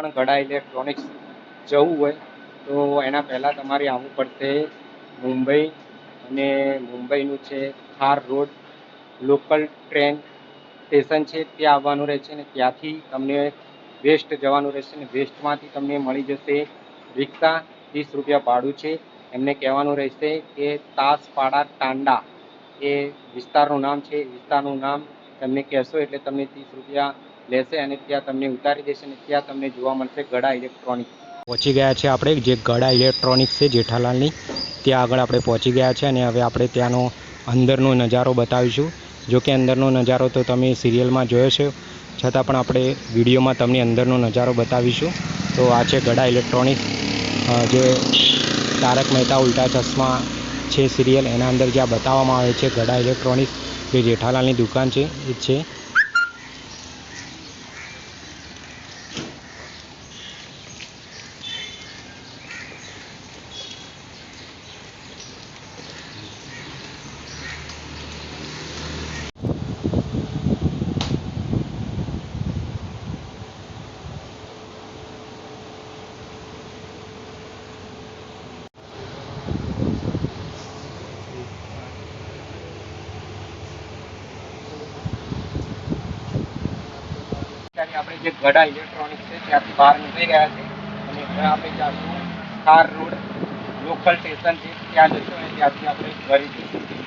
પણ ગડા ઇલેક્ટ્રોનિક્સ જવું હોય, તો એના પહેલાં તમારે આવવું પડશે મુંબઈ અને મુંબઈનું છે Thar road. Local train station છે, ત્યાં આવવાનું રહેશે અને ત્યાંથી તમને વેસ્ટ જવાનું રહેશે અને વેસ્ટમાંથી તમને મળી જશે રિક્ષા ત્રીસ રૂપિયા ભાડું છે. એમને કહેવાનું રહેશે કે તાસપાડા ટાંડા એ વિસ્તારનું નામ છે. વિસ્તારનું નામ તમને કહેશો એટલે તમને ત્રીસ રૂપિયા લેશે અને ત્યાં તમને ઉતારી દેશે અને ત્યાં તમને જોવા મળશે ગડા ઇલેક્ટ્રોનિક્સ પહોંચી ગયા છે આપણે. જે ગડા ઇલેક્ટ્રોનિક્સ છે જેઠાલાલની, ત્યાં આગળ આપણે પહોંચી ગયા છે અને હવે આપણે ત્યાંનો અંદરનો નજારો બતાવીશું. જો કે અંદરનો નજારો તો તમે સિરિયલમાં જોયો છે. છતાં પણ આપણે વિડીયોમાં તમને અંદરનો નજારો બતાવીશું. તો આ છે ગડા ઇલેક્ટ્રોનિક્સ જે તારક મહેતા ઉલ્ટા ચશ્મા છે સિરિયલ. એના અંદર જ્યાં બતાવવામાં આવે છે ગડા ઇલેક્ટ્રોનિક્સ જે જેઠાલાલની દુકાન છે, એ છે. અત્યારે આપણે જે ગડા ઇલેક્ટ્રોનિક્સ છે, ત્યાંથી બહાર નીકળી ગયા છે. અને હવે આપણે જાશું કાર રોડ લોકલ સ્ટેશન છે. ત્યાં જશું અને ત્યાંથી આપણે ઘરે જઈશું.